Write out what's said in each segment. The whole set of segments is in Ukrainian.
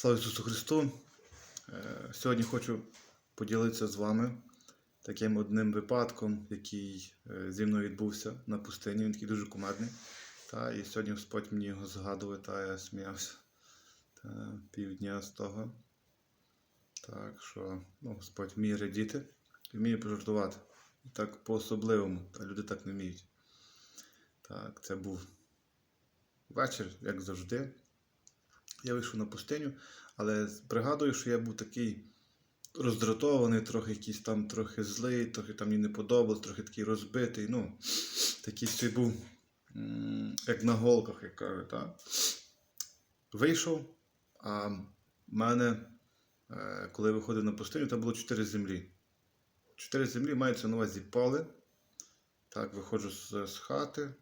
Слава Ісусу Христу! Е, Сьогодні хочу поділитися з вами таким одним випадком, який е, зі мною відбувся на пустині. Він такий дуже кумедний. Та, і сьогодні Господь мені його згадував, та я сміявся та, півдня з того. Так що ну, Господь вміє радіти і вміє пожартувати. І так по-особливому, та люди так не вміють. Так, це був вечір, як завжди. Я вийшов на пустиню, але пригадую, що я був такий роздратований, трохи якийсь там трохи злий, трохи там мені не подобалось, трохи такий розбитий. Ну, такий собі був, як на голках, як кажуть. Так? Вийшов, а в мене, е, коли виходив на пустиню, там було чотири землі. Чотири землі мається на увазі поле. Так, виходжу з, з хати,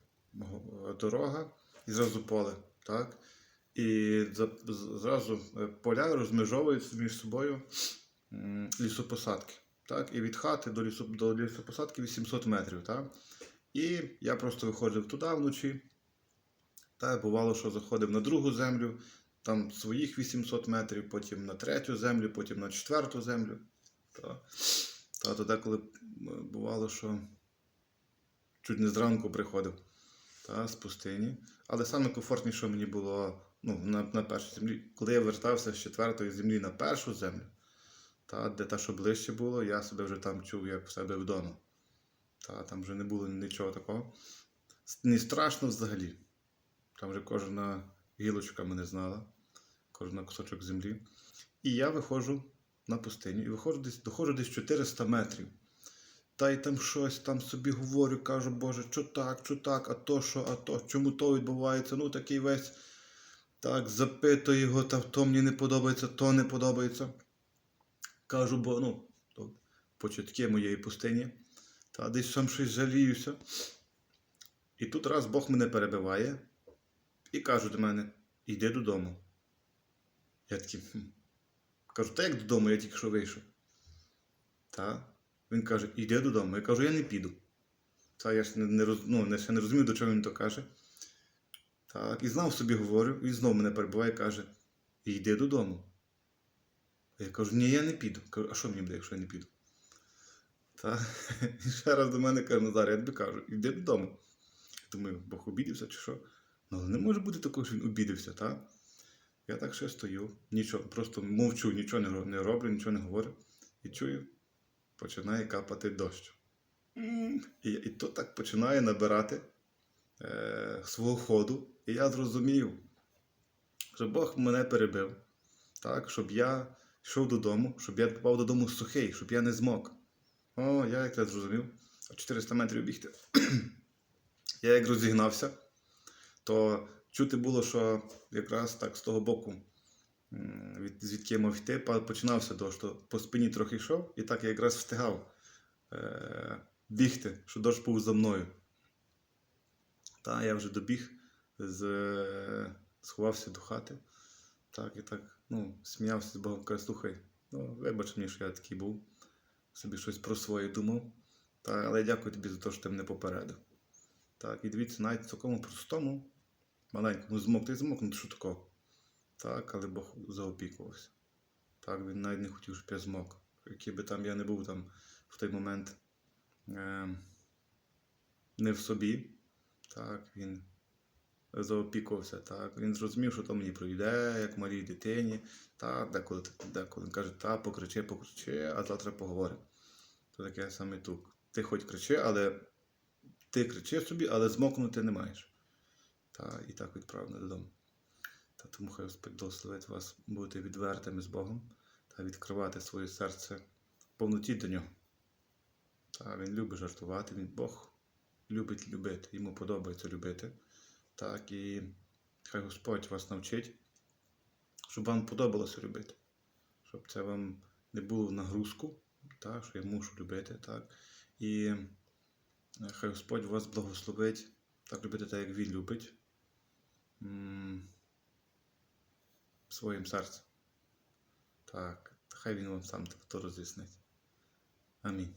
дорога і зразу поле. Так? І зразу е, поля розмежовуються між собою лісопосадки. Так? І від хати до, лісо, до лісопосадки 800 метрів. Так? І я просто виходив туди вночі. Та бувало, що заходив на другу землю, там своїх 800 метрів, потім на третю землю, потім на четверту землю. Та, та то деколи бувало, що чуть не зранку приходив та, з пустині. Але саме комфортніше мені було ну, на, на першій землі. Коли я вертався з четвертої землі на першу землю, та, де та, що ближче було, я себе вже там чув як в себе вдома. Та, там вже не було нічого такого. Не страшно взагалі. Там вже кожна гілочка мене знала, кожна кусочок землі. І я виходжу на пустиню і виходжу десь, доходжу десь 400 метрів. Та й там щось там собі говорю, кажу, Боже, що так, що так, а то що, а то, чому то відбувається? Ну такий весь так, запитую його, та то мені не подобається, то не подобається. Кажу, бо ну, то початки моєї пустині, та десь сам щось жаліюся. І тут раз Бог мене перебиває і каже до мене: іди додому. Я такий, хм. кажу, та як додому, я тільки що вийшов. Та? Він каже, іди додому. Я кажу, я не піду. Та я ж не, не, роз, ну, не, ще не розумів, до чого він то каже. Так, і знов собі говорю, і знову мене перебуває і каже: йди додому. Я кажу, ні, я не піду. Кажу, а що мені буде, якщо я не піду? Та, і ще раз до мене каже, Назар, я тобі кажу, йди додому. Думаю, Бог обідався чи що? Ну, але не може бути такого, що він обідався, так? Я так ще стою, нічого, просто мовчу, нічого не, не роблю, нічого не говорю. І чую, починає капати дощ. І, і то так починає набирати е, свого ходу. І я зрозумів, що Бог мене перебив, так, щоб я йшов додому, щоб я попав додому сухий, щоб я не змок. О, я як це зрозумів, а 400 метрів бігти. я як розігнався, то чути було, що якраз так з того боку, від, звідки я мав йти, починався дощ, то по спині трохи йшов, і так я якраз встигав е, бігти, що дощ був за мною. Та я вже добіг, з, сховався до хати. Так, і так, ну, сміявся з Богом, каже, слухай, ну, вибач мені, що я такий був, собі щось про своє думав. Та, але дякую тобі за те, що ти мене попередив. Так, і дивіться, навіть в такому простому, маленькому змок, ти змокнути, що такого. Так, але Бог заопікувався. Так, він навіть не хотів, щоб я змок. Який би там я не був там в той момент е, не в собі. Так, він заопікувався. Так. Він зрозумів, що то мені пройде, як малій дитині. Так, деколи, деколи він каже, та, покричи, покричи, а завтра поговоримо. То таке саме тут. Ти хоч кричи, але ти кричи собі, але змокнути не маєш. Та, і так відправив додому. Та тому хай Господь благословить вас бути відвертими з Богом та відкривати своє серце в повноті до нього. Та він любить жартувати, він Бог любить любити, йому подобається любити. Так, і хай Господь вас навчить, щоб вам подобалося любити, щоб це вам не було в нагрузку, так, що я мушу любити. Так, і е, хай Господь вас благословить так любити так, як Він любить своїм серцем. Так, хай Він вам сам то роз'яснить. Амінь.